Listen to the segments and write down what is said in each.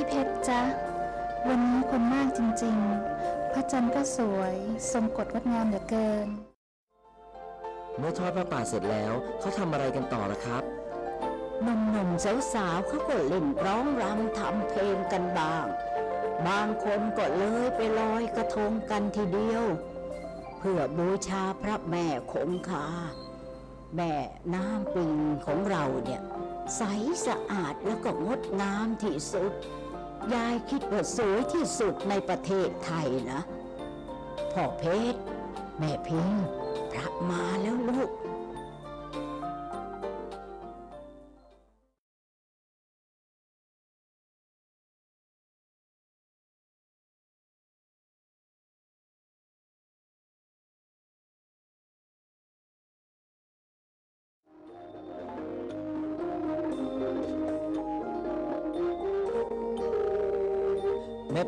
พี่เพชรจ๊ะ วันนี้คนมากจริงๆ พระจันทร์ก็สวย ทรงกฎงดงามเหลือเกิน เมื่อทอดพระป่าเสร็จแล้วเขาทำอะไรกันต่อล่ะครับหนุ่มๆสาวๆเขาก็เล่นร้องรำทำเพลงกันบ้าง บางคนก็เลยไปลอยกระทงกันทีเดียว เพื่อบูชาพระแม่คงคา แม่น้ำปิงของเราเนี่ย ใสสะอาดแล้วก็งดงามที่สุด ยายคิดว่าสวยที่สุดในประเทศไทยนะพ่อเพชร แม่พิงพระมาแล้วลูก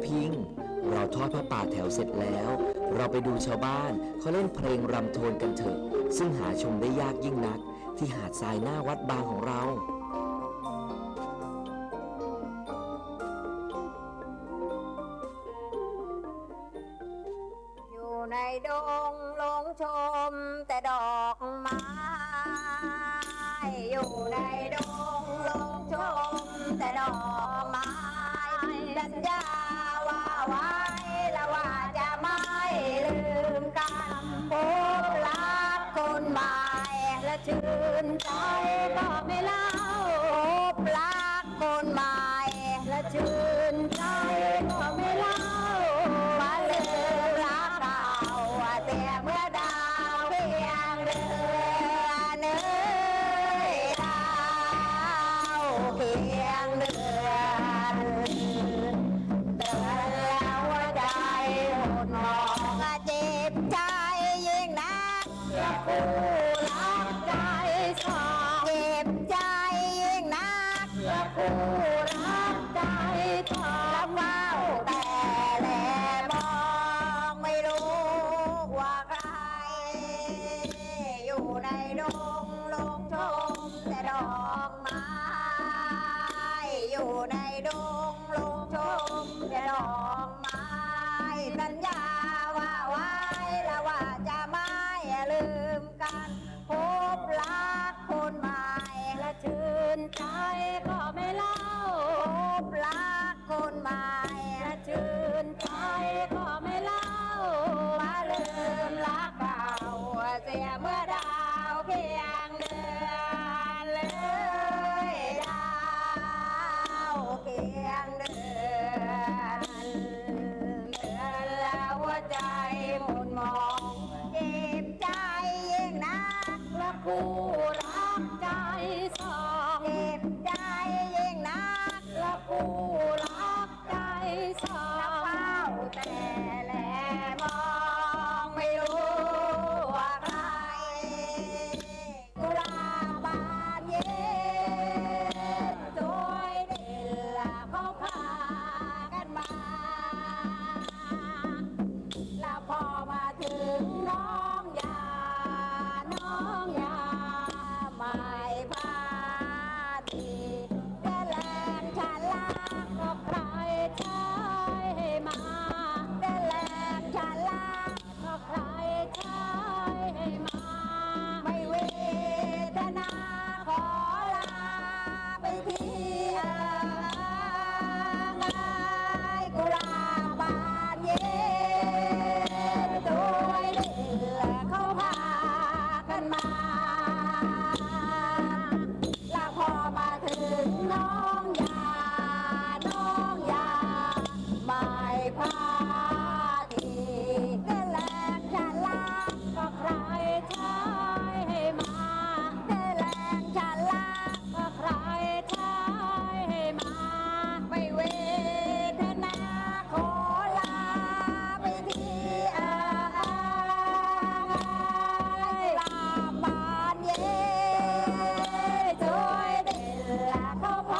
พิง เราทอดพระป่าแถวเสร็จแล้ว เราไปดูชาวบ้านเขาเล่นเพลงรำโทนกันเถอะ ซึ่งหาชมได้ยากยิ่งนัก ที่หาดทรายหน้าวัดบางของเรา ชื่ 아,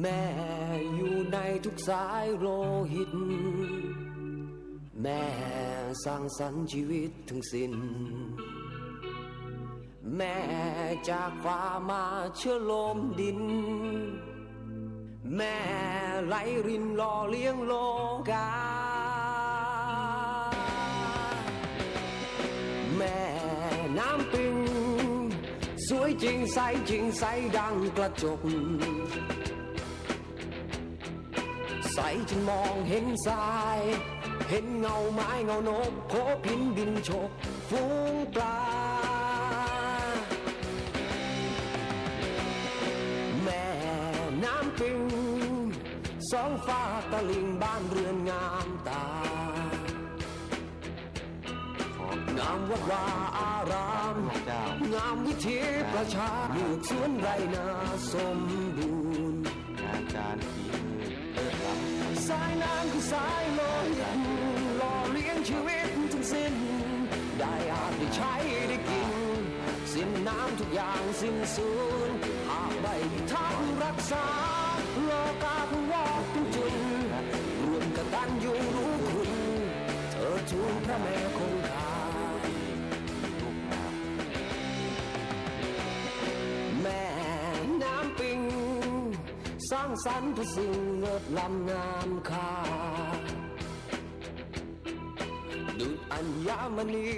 แม่อยู่ในทุกสายโลหิต แม่สร้างสรรค์ชีวิตทั้งสิ้น แม่จากฟ้ามาเชื่อลมดิน แม่ไหลรินหล่อเลี้ยงโลกา แม่น้ำปิง สวยจริงใสจริงใสดังกระจก ใสจนมองเห็นทราย เห็นเงาไม้เงานกโคพินบินโชกฟูงปลา แม่น้ำปิงสองฟ้าตะลิงบ้านเรือนงามตางามวัดวาอาราม งามวิถีประชาลูกสวนไรนาสมบูร สายน้ำคือสายโลหิตหล่อเลี้ยงชีวิตทั้งสิ้น ได้อาบได้ใช้ได้กิน สิ้นน้ำทุกอย่างสิ้นสูญหากไม่มีทางรักษา โลกาผู้วอกทุกจุนรวมกันตันอยู่รู้คุณ เธอทูลพระแม่คง ร้างสรรค์ทุกสิ่งเลิศล้ำงามค่าดุจอัญมณี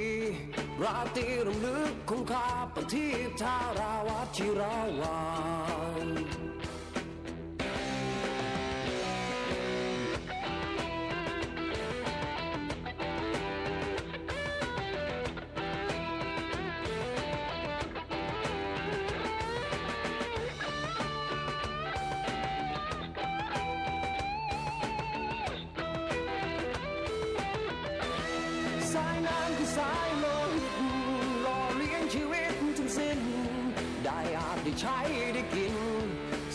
ราตรีรำลึกคงคาปทีปทาราวัชิราวาน ได้ใช้ได้กิน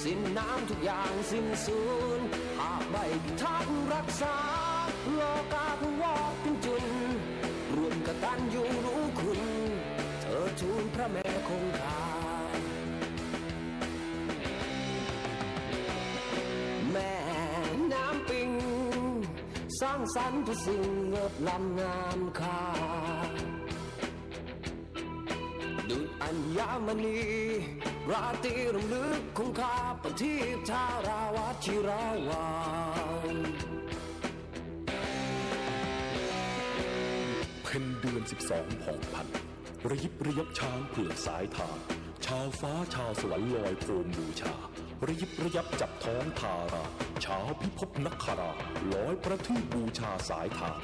สิ้นน้ำทุกอย่างสิ้นสูญหากไม่พิทักษ์รักษาโลกาผู้วอกเป็นจุนรวมกตันยูรู้คุณ เธอทูลพระแม่คงคาแม่น้ำปิง สร้างสรรค์เพื่อสิ่งเงิดล้ำงามค่าดุจอัญมณี ราตรีรำลึกคงคาปทีปทาราวัชิราวานเพ็ญเดือน12ผ่องพันระยิบระยับช้างเผือกสายทาง ชาวฟ้าชาวสวรรค์ลอยโคมบูชาระยิบระยับจับท้องทาราชาวพิภพนักคาราลอยประทีปบูชาสายทาง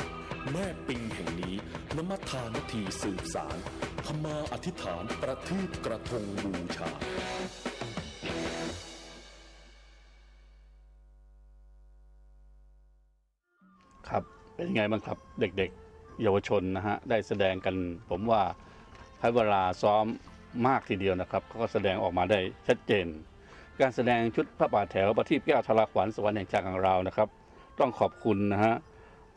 แม่ปิงแห่งนี้ นมัทานทีสืบสารธรรมาอธิษฐานประทีปกระทงบูชาครับเป็นไงบ้างครับเด็กๆ เยาวชนนะฮะได้แสดงกันผมว่าใช้เวลาซ้อมมากทีเดียวนะครับเขาก็แสดงออกมาได้ชัดเจน การแสดงชุดพระบาทแถวประทีปแก้วทราขวัญสวรรค์แห่งจากของเรานะครับ ต้องขอบคุณนะฮะ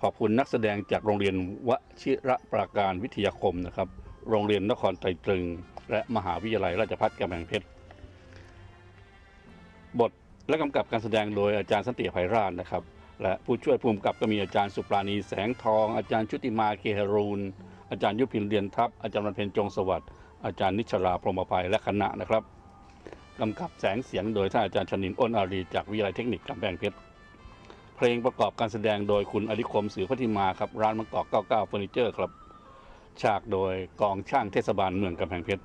ขอบคุณนักแสดงจากโรงเรียนวชิระปราการวิทยาคมนะครับ โรงเรียนนครไตรตรึง และมหาวิทยาลัยราชภัฏกำแพงเพชร บทและกำกับการแสดงโดยอาจารย์สันติไพราชนะครับ และผู้ช่วยผู้กำกับก็มีอาจารย์สุปราณีแสงทอง อาจารย์ชุติมาเกหรูน อาจารย์ยุพินเรียนทัพ อาจารย์วันเพ็ญจงสวัสดิ์ อาจารย์นิชราพรหมภัยและคณะนะครับกำกับแสงเสียงโดยท่านอาจารย์ชนินอ้นอารีจากวิทยาลัยเทคนิคกำแพงเพชร เพลงประกอบการแสดงโดยคุณอธิคมสือพัทิมาครับ ร้านมังกอก 99เฟอร์นิเจอร์ครับ ฉากโดยกองช่างเทศบาลเมืองกำแพงเพชร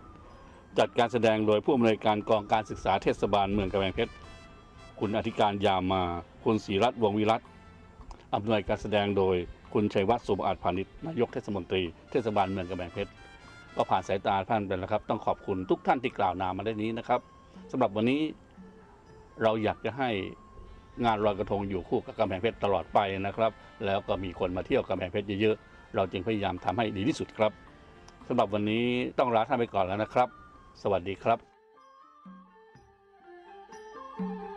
จัดการแสดงโดยผู้อำนวยการกองการศึกษาเทศบาลเมืองกำแพงเพชร คุณอธิการยามา คุณศรีรัตน์วงวิรัตอำนวยการแสดงโดยคุณชัยวัฒน์สุบอาจพาณิชย์นายกเทศมนตรีเทศบาลเมืองกำแพงเพชร ก็ผ่านสายตาท่านไปแล้วครับ ต้องขอบคุณทุกท่านที่กล่าวนามมาได้นี้นะครับสำหรับวันนี้เราอยากจะให้ งานลอยกระทงอยู่คู่กับกำแพงเพชรตลอดไปนะครับ แล้วก็มีคนมาเที่ยวกำแพงเพชรเยอะๆ เราจึงพยายามทำให้ดีที่สุดครับ สำหรับวันนี้ต้องลาท่านไปก่อนแล้วนะครับ สวัสดีครับ thank you